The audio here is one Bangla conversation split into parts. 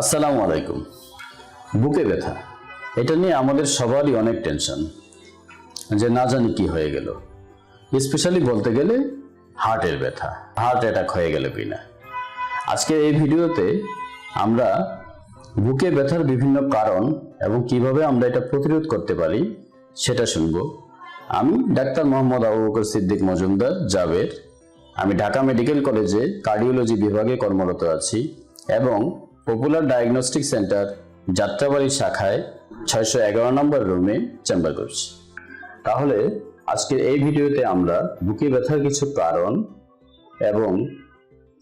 আসসালামু আলাইকুম। বুকে ব্যথা। এটা নিয়ে আমাদের সবারই অনেক টেনশন। যে না জানি কি হয়ে গেল। স্পেশালি বলতে গেলে হার্টের ব্যথা। হার্ট অ্যাটাক হয়ে গেল কিনা। আজকের এই ভিডিওতে আমরা বুকে ব্যথার বিভিন্ন কারণ এবং কীভাবে আমরা এটা প্রতিরোধ করতে পারি সেটা শুনব। আমি ডাক্তার মোহাম্মদ আবু বকর সিদ্দিক মজুমদার, জাবের। আমি ঢাকা মেডিকেল কলেজে কার্ডিওলজি বিভাগে কর্মরত আছি এবং পপুলার ডায়াগনস্টিক সেন্টার যাত্রাবাড়ি শাখায় ছয়শো এগারো নম্বর রুমে চেম্বার করছি। তাহলে আজকের এই ভিডিওতে আমরা বুকে ব্যথার কিছু কারণ এবং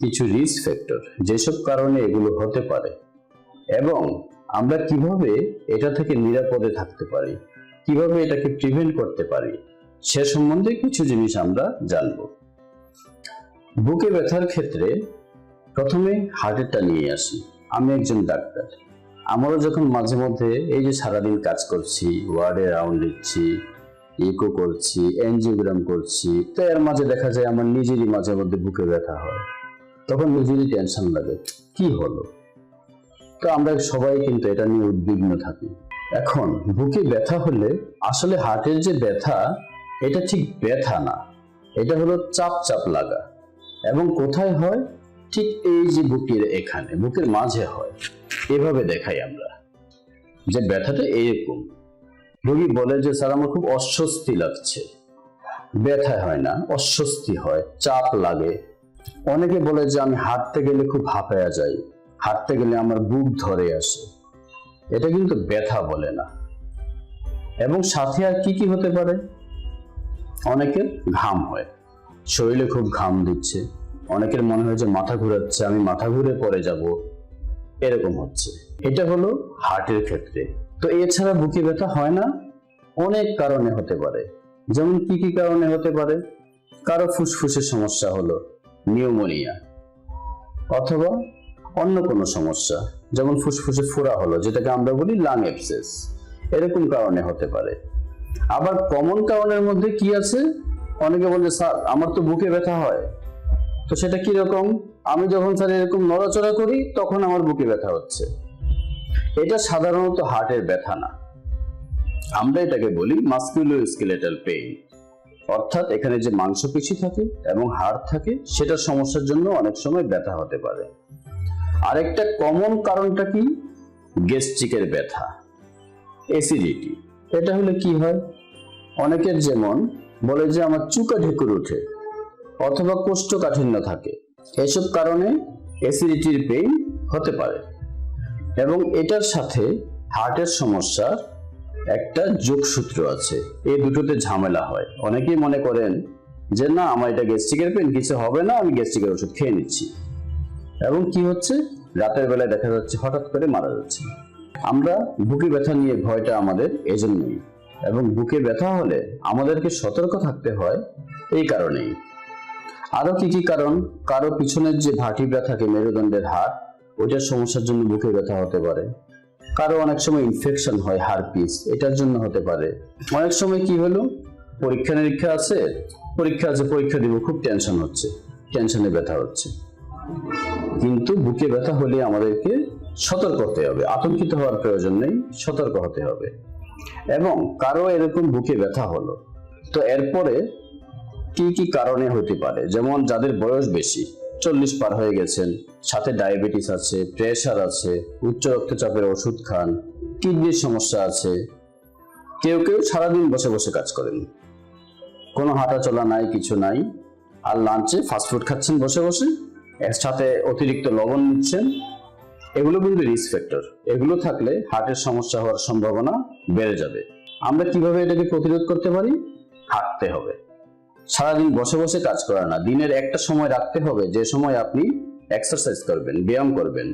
কিছু রিস্ক ফ্যাক্টর যেসব কারণে এগুলো হতে পারে এবং আমরা কীভাবে এটা থেকে নিরাপদে থাকতে পারি, কীভাবে এটাকে প্রিভেন্ট করতে পারি, সে সম্বন্ধে কিছু জিনিস আমরা জানব। বুকে ব্যথার ক্ষেত্রে প্রথমে হার্টেরটা নিয়ে আসি। আমি একজন ডাক্তার। আমারও যখন মাঝে মধ্যে এই যে সারাদিন কাজ করছি, ওয়ার্ডে রাউন্ড দিচ্ছি, ইকো করছি, এনজিওগ্রাম করছি, তো এর মাঝে দেখা যায় আমার নিজেরই মাঝে মধ্যে বুকে ব্যথা হয়। তখন নিজেরই টেনশন লাগে, কি হলো? তো আমরা সবাই কিন্তু এটা নিয়ে উদ্বিগ্ন থাকি। এখন, বুকে ব্যথা হলে আসলে হার্টের যে ব্যথা, এটা ঠিক ব্যথা না। এটা হলো চাপ চাপ লাগা। এবং কোথায় হয়? ঠিক এই যে বুকের এখানে, বুকের মাঝে হয়, এভাবে দেখাই আমরা। যে ব্যথাটা এইরকম রোগী বলে যে, স্যার, আমার খুব অস্বস্তি লাগছে। ব্যথা হয় না, অস্বস্তি হয়, চাপ লাগে। অনেকে বলে যে, আমি হাঁটতে গেলে খুব হাঁপায়া যাই, হাঁটতে গেলে আমার বুক ধরে আসে। এটা কিন্তু ব্যথা বলে না। এবং সাথে আর কি কি হতে পারে? অনেকের ঘাম হয়, শরীরে খুব ঘাম দিচ্ছে। অনেকের মনে হয় যে মাথা ঘুরাচ্ছে, আমি মাথা ঘুরে পড়ে যাব। এরকম হচ্ছে। এটা হলো হার্টের ক্ষেত্রে। তো এছাড়া বুকে ব্যথা হয় না? অনেক কারণে হতে পারে। যেমন কি কি কারণে হতে পারে? কারও ফুসফুসের সমস্যা হলো, নিউমোনিয়া, অথবা অন্য কোনো সমস্যা, যেমন ফুসফুসে ফোড়া হলো, যেটাকে আমরা বলি লাং এপসেস এরকম কারণে হতে পারে। আবার কমন কারণের মধ্যে কি আছে? অনেকে বলে, স্যার, আমার তো বুকে ব্যথা হয়। তো সেটা কি রকম? আমি যখন স্যার এরকম নড়াচড়া করি, তখন আমার বুকে ব্যথা হচ্ছে। এটা সাধারণত হার্টের ব্যথা না। আমরা এটাকে বলি মাস্কুলো স্কেলেটাল পেইন। অর্থাৎ এখানে যে মাংসপেশি থাকে এবং হাড় থাকে, সেটার সমস্যার জন্য অনেক সময় ব্যথা হতে পারে। আরেকটা কমন কারণটা কি? গ্যাস্ট্রিকের ব্যথা। অ্যাসিডিটি এটা হলে কি হয়? অনেকের যেমন বলে যে আমার চুকা ঢেকুর ওঠে। অথবা কোষ্ঠকাঠিন্য থাকে। এসব কারণে অ্যাসিডিটির পেইন হতে পারে। এবং এটার সাথে হার্টের সমস্যার একটা যোগসূত্র আছে। এই দুটোতে ঝামেলা হয়। অনেকেই মনে করেন যে, না, আমার এটা গ্যাস্ট্রিকের পেন কিছু হবে না, আমি গ্যাস্ট্রিকের ওষুধ খেয়ে নিচ্ছি। এবং কি হচ্ছে? রাতের বেলায় দেখা যাচ্ছে হঠাৎ করে মারা যাচ্ছে। আমরা বুকে ব্যথা নিয়ে ভয়টা আমাদের এজন্যই। এবং বুকে ব্যথা হলে আমাদেরকে সতর্ক থাকতে হয় এই কারণেই। আরও কি কি কারণ? কারও পিছনের যে ভাটিব্রা থাকে মেরুদণ্ডের হাড় ওইটার সমস্যার জন্য বুকে ব্যথা হতে পারে। কারও অনেক সময় ইনফেকশন হয় হারপিস এটার জন্য হতে পারে। অনেক সময় কি হলো? পরীক্ষা নিরীক্ষা আছে, পরীক্ষা আছে, পরীক্ষা দিব, খুব টেনশন হচ্ছে টেনশনে ব্যথা হচ্ছে। কিন্তু বুকে ব্যথা হলে আমাদেরকে সতর্ক হতে হবে, আতঙ্কিত হওয়ার প্রয়োজন নেই, সতর্ক হতে হবে। এবং কারও এরকম বুকে ব্যথা হলো, তো এরপরে কি কি কারণে হতে পারে? যেমন যাদের বয়স বেশি, চল্লিশ পার হয়ে গেছেন, সাথে ডায়াবেটিস আছে, প্রেশার আছে, উচ্চ রক্তচাপের ওষুধ খান, কিডনির সমস্যা আছে, কেউ কেউ সারাদিন বসে বসে কাজ করেন। কোনো হাঁটা চলা নাই, কিছু নাই, আর লাঞ্চে ফাস্টফুড খাচ্ছেন বসে বসে, এর সাথে অতিরিক্ত লবণ নিচ্ছেন, এগুলো কিন্তু রিস্ক ফ্যাক্টর এগুলো থাকলে হার্টের সমস্যা হওয়ার সম্ভাবনা বেড়ে যাবে। আমরা কীভাবে এটাকে প্রতিরোধ করতে পারি? হাঁটতে হবে। সারাদিন বসে বসে কাজ করা না। দিনের একটা সময় রাখতে হবে, যে সময় আপনি এক্সারসাইজ করবেন, ব্যায়াম করবেন।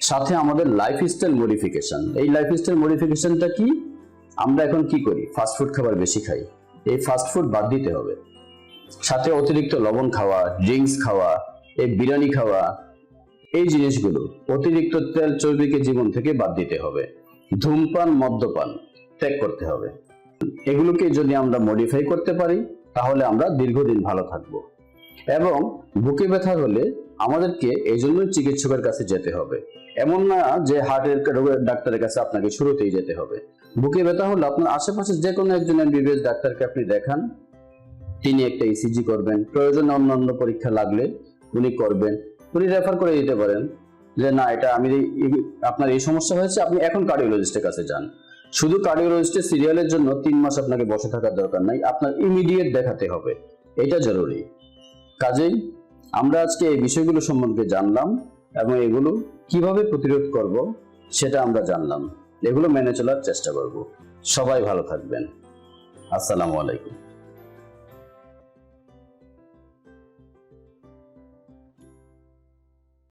সাথে আমাদের লাইফ স্টাইল মডিফিকেশন এই লাইফ স্টাইল মডিফিকেশনটা কি? আমরা এখন কি করি? ফাস্টফুড খাবার বেশি খাই। এই ফাস্টফুড বাদ দিতে হবে। সাথে অতিরিক্ত লবণ খাওয়া ড্রিঙ্কস খাওয়া, এই বিরিয়ানি খাওয়া, এই জিনিসগুলো অতিরিক্ত তেল চর্বিকে জীবন থেকে বাদ দিতে হবে। ধূমপান, মদ্যপান ত্যাগ করতে হবে। এগুলোকে যদি আমরা মডিফাই করতে পারি তাহলে আমরা দীর্ঘদিন ভালো থাকব। এবং বুকে ব্যথা হলে আমাদেরকে এই জন্যই চিকিৎসকের কাছে যেতে হবে। এমন না যে হার্টের রোগের ডাক্তারের কাছে আপনাকে শুরুতেই যেতে হবে। বুকে ব্যথা হলে আপনার আশেপাশে যে কোনো একজন এমবিবিএস ডাক্তারকে আপনি দেখান। তিনি একটা ইসিজি করবেন। প্রয়োজনে অন্যান্য পরীক্ষা লাগলে উনি করবেন। উনি রেফার করে দিতে পারেন যে, না, এটা আমি আপনার এই সমস্যা হয়েছে, আপনি এখন কার্ডিওলজিস্টের কাছে যান। শুধু কার্ডিওলজিস্টের সিরিয়ালের জন্য তিন মাস আপনাকে বসে থাকার দরকার নাই, আপনার ইমিডিয়েট দেখাতে হবে। এটা জরুরি। কাজেই আমরা আজকে এই বিষয়গুলো সম্বন্ধে জানলাম এবং এগুলো কীভাবে প্রতিরোধ করব সেটা আমরা জানলাম। এগুলো মেনে চলার চেষ্টা করব। সবাই ভালো থাকবেন। আসসালামু আলাইকুম।